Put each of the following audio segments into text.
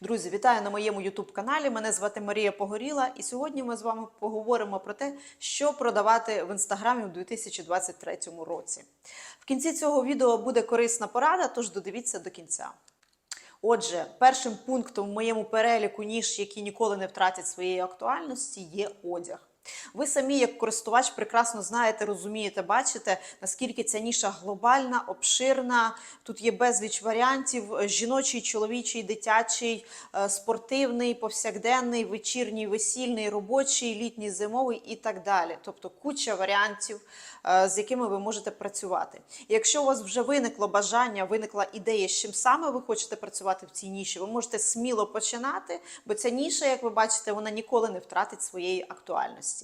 Друзі, вітаю на моєму youtube каналі. Мене звати Марія Погоріла, і сьогодні ми з вами поговоримо про те, що продавати в інстаграмі у 2023 році. В кінці цього відео буде корисна порада, тож додивіться до кінця. Отже, першим пунктом в моєму переліку ніж, які ніколи не втратять своєї актуальності, є одяг. Ви самі, як користувач, прекрасно знаєте, розумієте, бачите, наскільки ця ніша глобальна, обширна. Тут є безліч варіантів: жіночий, чоловічий, дитячий, е, спортивний, повсякденний, вечірній, весільний, робочий, літній, зимовий і так далі. Тобто куча варіантів, е, з якими ви можете працювати. Якщо у вас вже виникло бажання, виникла ідея, з чим саме ви хочете працювати в цій ніші, ви можете сміло починати, бо ця ніша, як ви бачите, вона ніколи не втратить своєї актуальності.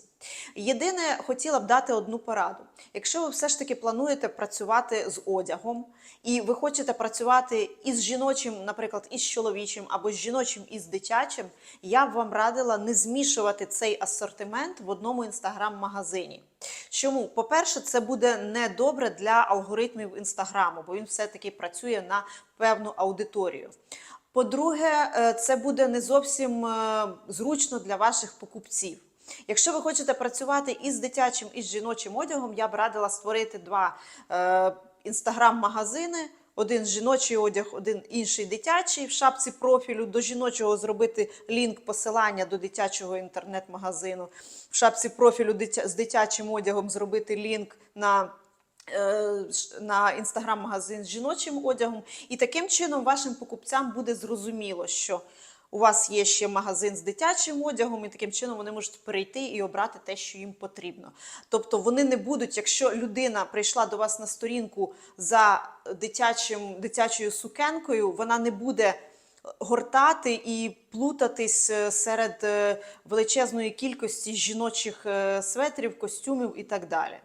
Єдине, хотіла б дати одну пораду. Якщо ви все ж таки плануєте працювати з одягом, і ви хочете працювати із жіночим, наприклад, із чоловічим, або з жіночим і з дитячим, я б вам радила не змішувати цей асортимент в одному інстаграм-магазині. Чому? По-перше, це буде недобре для алгоритмів інстаграму, бо він все-таки працює на певну аудиторію. По-друге, е, це буде не зовсім е, зручно для ваших покупців. Якщо ви хочете працювати із дитячим і з жіночим одягом, я б радила створити два е, інстаграм-магазини. Один жіночий одяг, один інший дитячий. В шапці профілю до жіночого зробити лінк посилання до дитячого інтернет-магазину. В шапці профілю з дитячим одягом зробити лінк на е, на інстаграм-магазин з жіночим одягом. І таким чином вашим покупцям буде зрозуміло, що у вас є ще магазин з дитячим одягом, і таким чином вони можуть перейти і обрати те, що їм потрібно. Тобто вони не будуть, якщо людина прийшла до вас на сторінку за дитячим, дитячою сукенкою, вона не буде гортати і плутатись е, серед е, величезної кількості жіночих е, светрів, костюмів і так далі.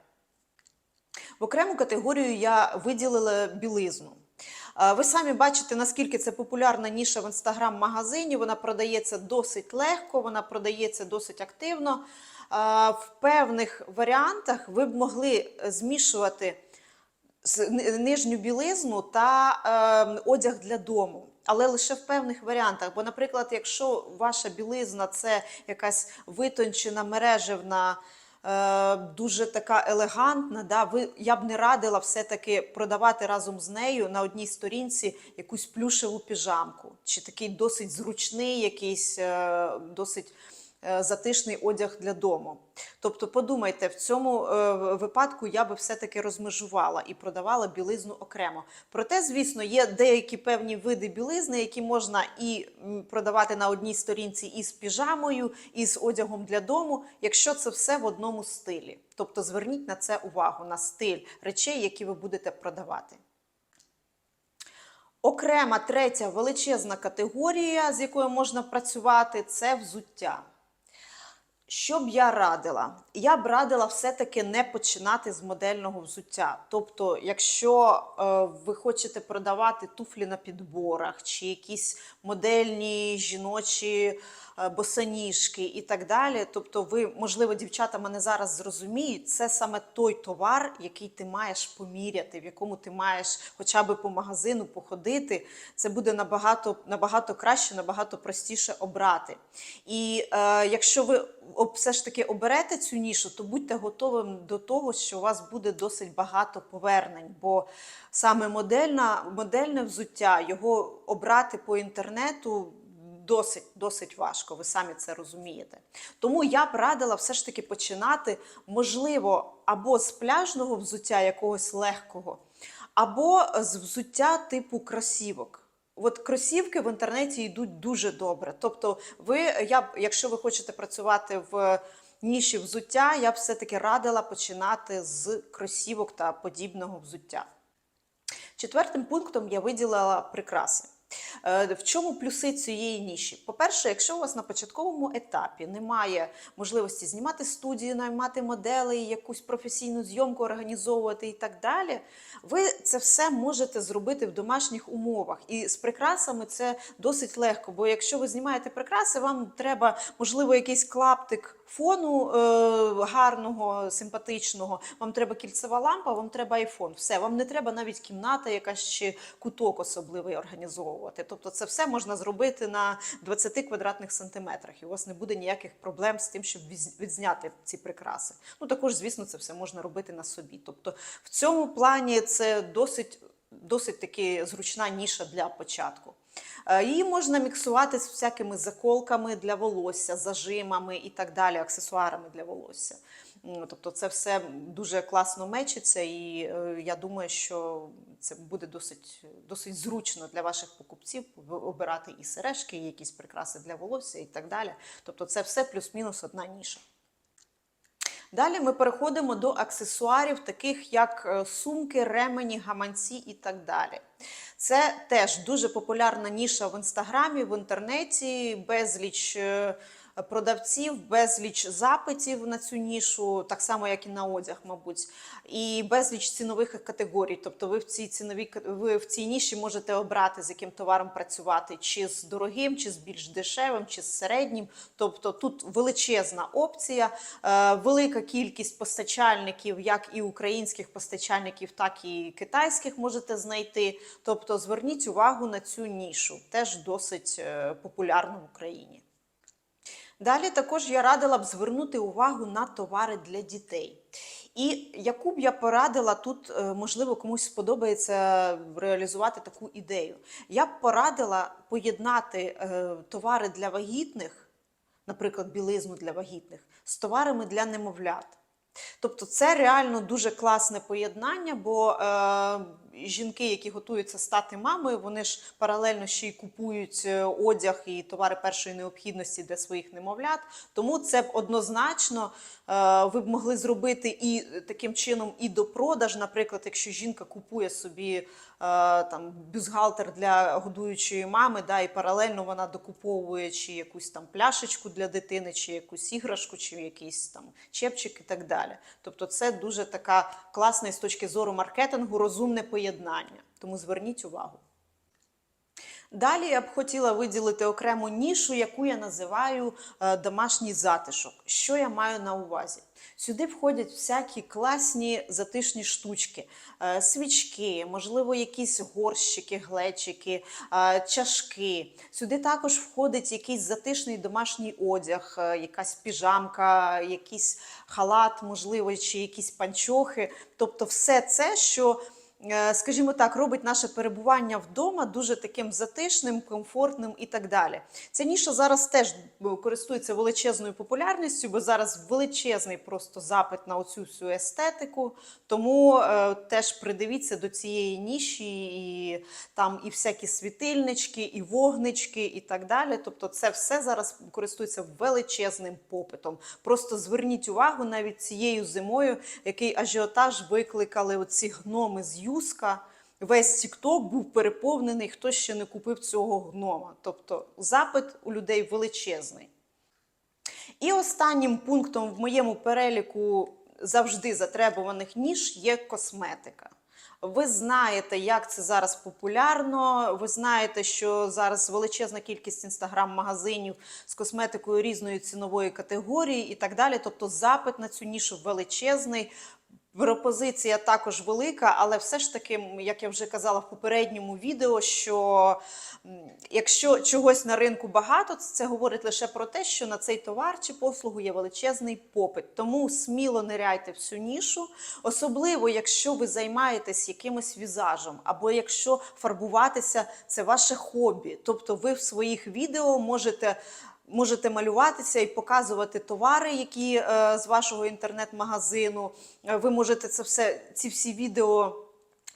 В окрему категорію я виділила білизну. Е, Ви самі бачите, наскільки це популярна ніша в інстаграм-магазині. Вона продається досить легко, вона продається досить активно. Е, В певних варіантах ви б могли змішувати нижню білизну та е, одяг для дому. Але лише в певних варіантах. Бо, наприклад, якщо ваша білизна це якась витончена мережевна, е, дуже така елегантна, да, ви, я б не радила все-таки продавати разом з нею на одній сторінці якусь плюшеву піжамку, чи такий досить зручний, якийсь е, досить е, затишний одяг для дому. Тобто, подумайте, в цьому е, випадку я би все-таки розмежувала і продавала білизну окремо. Проте, звісно, є деякі певні види білизни, які можна і продавати на одній сторінці із піжамою, і з одягом для дому, якщо це все в одному стилі. Тобто зверніть на це увагу, на стиль речей, які ви будете продавати. Окрема третя величезна категорія, з якою можна працювати, це взуття. Що б я радила? Я б радила все-таки не починати з модельного взуття. Тобто, якщо е, ви хочете продавати туфлі на підборах, чи якісь модельні жіночі босоніжки і так далі. Тобто, ви, можливо, дівчата мене зараз зрозуміють, це саме той товар, який ти маєш поміряти, в якому ти маєш хоча б по магазину походити. Це буде набагато, набагато краще, набагато простіше обрати. І е, якщо ви все ж таки оберете цю нішу, то будьте готовим до того, що у вас буде досить багато повернень. Бо саме модельна, модельне взуття, його обрати по інтернету. Досить досить важко, ви самі це розумієте. Тому я б радила все ж таки починати, можливо, або з пляжного взуття якогось легкого, або з взуття типу кросівок. От кросівки в інтернеті йдуть дуже добре. Тобто, ви, я якщо ви хочете працювати в ніші взуття, я б все-таки радила починати з кросівок та подібного взуття. Четвертим пунктом я виділила прикраси. Е, В чому плюси цієї ніші? По-перше, якщо у вас на початковому етапі немає можливості знімати студію, наймати моделей, якусь професійну зйомку організовувати і так далі, ви це все можете зробити в домашніх умовах. І з прикрасами це досить легко. Бо якщо ви знімаєте прикраси, вам треба, можливо, якийсь клаптик фону е, гарного, симпатичного, вам треба кільцева лампа, вам треба айфон. Все, вам не треба навіть кімната, якась чи куток особливий організовувати. Використовувати. Тобто, це все можна зробити на 20 квадратних сантиметрах, і у вас не буде ніяких проблем з тим, щоб відзняти ці прикраси. Ну також, звісно, це все можна робити на собі. Тобто, в цьому плані це досить, досить таки зручна ніша для початку. Е, Її можна міксувати з всякими заколками для волосся, зажимами і так далі, аксесуарами для волосся. М, Тобто це все дуже класно мечиться, і е, я думаю, що це буде досить, досить зручно для ваших покупців обирати і сережки, і якісь прикраси для волосся і так далі. Тобто це все плюс-мінус одна ніша. Далі ми переходимо до аксесуарів, таких як е, сумки, ремені, гаманці і так далі. Це теж дуже популярна ніша в інстаграмі, в інтернеті, безліч е, продавців, безліч запитів на цю нішу, так само як і на одяг, мабуть, і безліч цінових категорій. Тобто, ви в цій ціновій ви в цій ніші можете обрати, з яким товаром працювати, чи з дорогим, чи з більш дешевим, чи з середнім. Тобто тут величезна опція, е, велика кількість постачальників, як і українських постачальників, так і китайських можете знайти. Тобто зверніть увагу на цю нішу, теж досить е, популярна в Україні. Далі також я радила б звернути увагу на товари для дітей. І яку б я порадила тут, е, можливо, комусь сподобається реалізувати таку ідею. Я б порадила поєднати е, товари для вагітних, наприклад, білизну для вагітних, з товарами для немовлят. Тобто це реально дуже класне поєднання, бо е, жінки, які готуються стати мамою, вони ж паралельно ще й купують е, одяг і товари першої необхідності для своїх немовлят. Тому це б однозначно е, ви б могли зробити і таким чином і до продаж. Наприклад, якщо жінка купує собі е, там бюстгальтер для годуючої мами, да, і паралельно вона докуповує чи якусь там пляшечку для дитини, чи якусь іграшку, чи якийсь там чепчик і так далі. Тобто, це дуже така класна з точки зору маркетингу розумне поєднання. Тому зверніть увагу. Далі я б хотіла виділити окрему нішу, яку я називаю е, домашній затишок. Що я маю на увазі? Сюди входять всякі класні затишні штучки, е, свічки, можливо, якісь горщики, глечики, е, чашки. Сюди також входить якийсь затишний домашній одяг, якась піжамка, якийсь халат, можливо, чи якісь панчохи. Тобто, все це, що скажімо так, робить наше перебування вдома дуже таким затишним, комфортним і так далі. Ця ніша зараз теж е, користується величезною популярністю, бо зараз величезний просто запит на оцю всю естетику. Тому е, теж придивіться до цієї ніші, і там і всякі світильнички, і вогнички, і так далі. Тобто, це все зараз користується величезним попитом. Просто зверніть увагу навіть цією зимою, який ажіотаж викликали оці гноми з юска. Весь Тікток був переповнений, хто ще не купив цього гнома. Тобто запит у людей величезний. І останнім пунктом в моєму переліку завжди затребуваних ніж є косметика. Ви знаєте, як це зараз популярно. Ви знаєте, що зараз величезна кількість інстаграм-магазинів з косметикою різної цінової категорії і так далі. Тобто запит на цю нішу величезний. Пропозиція також велика, але все ж таки, як я вже казала в попередньому відео, що якщо чогось на ринку багато, це говорить лише про те, що на цей товар чи послугу є величезний попит. Тому сміло ниряйте в цю нішу, особливо якщо ви займаєтесь якимось візажем, або якщо фарбуватися це ваше хобі. Тобто ви в своїх відео можете можете малюватися і показувати товари, які е, з вашого інтернет-магазину. Е, Ви можете це все, ці всі відео.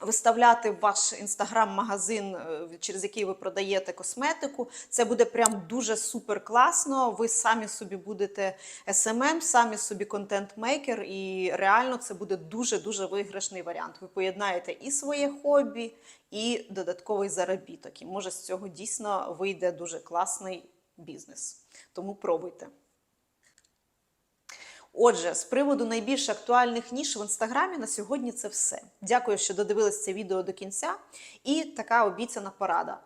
Виставляти в ваш інстаграм-магазин, е, через який ви продаєте косметику, це буде прям дуже супер класно. Ви самі собі будете SMM, самі собі контент-мейкер, і реально це буде дуже дуже виграшний варіант. Ви поєднаєте і своє хобі, і додатковий заробіток. І може з цього дійсно вийде дуже класний бізнес. Тому пробуйте. Отже, з приводу найбільш актуальних ніж в інстаграмі на сьогодні це все. Дякую, що додивились це відео до кінця. І така обіцяна порада.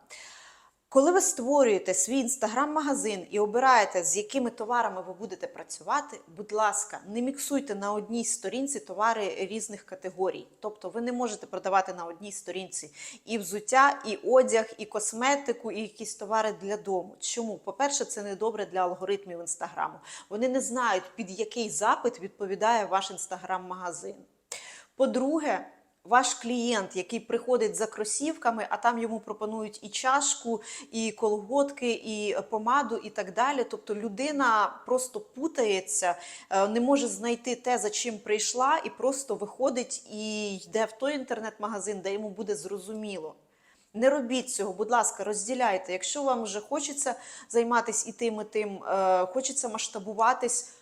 Коли ви створюєте свій інстаграм-магазин і обираєте, з якими товарами ви будете працювати, будь ласка, не міксуйте на одній сторінці товари різних категорій. Тобто ви не можете продавати на одній сторінці і взуття, і одяг, і косметику, і якісь товари для дому. Чому? По-перше, це не добре для алгоритмів інстаграму. Вони не знають, під який запит відповідає ваш інстаграм-магазин. По-друге, ваш клієнт, який приходить за кросівками, а там йому пропонують і чашку, і колготки, і помаду, і так далі. Тобто людина просто путається, е, не може знайти те, за чим прийшла, і просто виходить і йде в той інтернет-магазин, де йому буде зрозуміло. Не робіть цього, будь ласка, розділяйте. Якщо вам вже хочеться займатися і тим, і тим, е, хочеться масштабуватись,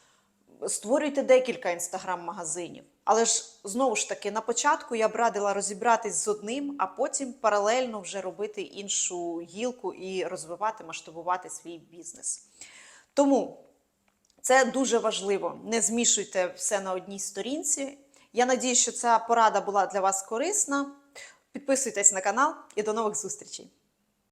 створюйте декілька інстаграм-магазинів. Але ж знову ж таки, на початку я б радила розібратись з одним, а потім паралельно вже робити іншу гілку і розвивати, масштабувати свій бізнес. Тому це дуже важливо. Не змішуйте все на одній сторінці. Я надію, що ця порада була для вас корисна. Підписуйтесь на канал і до нових зустрічей!